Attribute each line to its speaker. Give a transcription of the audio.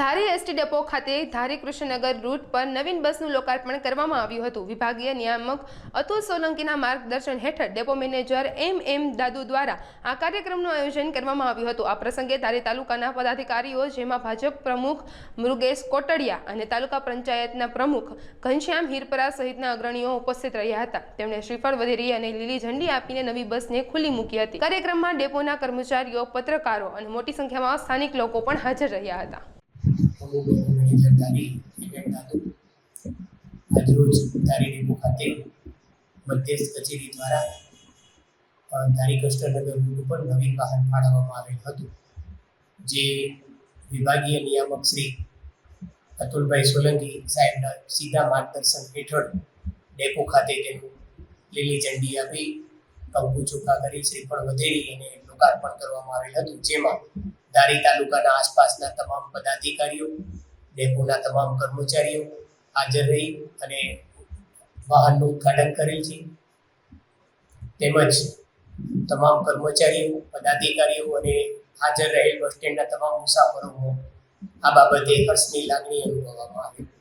Speaker 1: ધારી ST depot ખાતે ધારી Krishnanagar route પર નવીન બસનું લોકાર્પણ કરવામાં આવ્યું હતું. વિભાગીય નિયામક અતુલ સોલંકીના માર્ગદર્શન હેઠળ ડેપો મેનેજર એમ એમ દાદુ દ્વારા આ કાર્યક્રમનું આયોજન કરવામાં આવ્યું હતું. આ પ્રસંગે ધારી તાલુકાના પદાધિકારીઓ, જેમાં ભાજપ પ્રમુખ મૃગેશ કોટડિયા અને તાલુકા પંચાયતના પ્રમુખ ઘનશ્યામ હિરપરા સહિતના અગ્રણીઓ ઉપસ્થિત રહ્યા હતા. તેમણે શ્રીફળ વધેરી અને લીલી ઝંડી આપીને નવી બસને ખુલ્લી મૂકી હતી. કાર્યક્રમમાં ડેપોના કર્મચારીઓ, પત્રકારો અને મોટી સંખ્યામાં સ્થાનિક લોકો પણ હાજર રહ્યા હતા.
Speaker 2: આજરોજ ધારી ડેપો ખાતે મધ્યસ્થ કચેરી દ્વારા ધારી કૃષ્ણનગર રૂટ ઉપર નવીન વાહન ફાળવવામાં આવેલ હતું જે વિભાગીય નિયામક શ્રી અતુલભાઈ સોલંકી સાહેબના સીધા માર્ગદર્શન હેઠળ ડેપો ખાતે તેનું લીલી ઝંડી આપી કંકુ ચોખ્ખા કરી શ્રીફળ વધેરી અને લોકાર્પણ કરવામાં આવેલ હતું. જેમાં ધારી તાલુકાના આસપાસના તમામ પદાધિકારીઓ, ડેપોના તમામ કર્મચારીઓ હાજર રહી અને વાહનનું ઉદ્ઘાટન કરેલ છે. તેમજ તમામ કર્મચારીઓ, પદાધિકારીઓ અને હાજર રહેલ બસ સ્ટેન્ડના તમામ મુસાફરોમાં આ બાબતે હર્ષની લાગણી અનુભવવામાં આવી.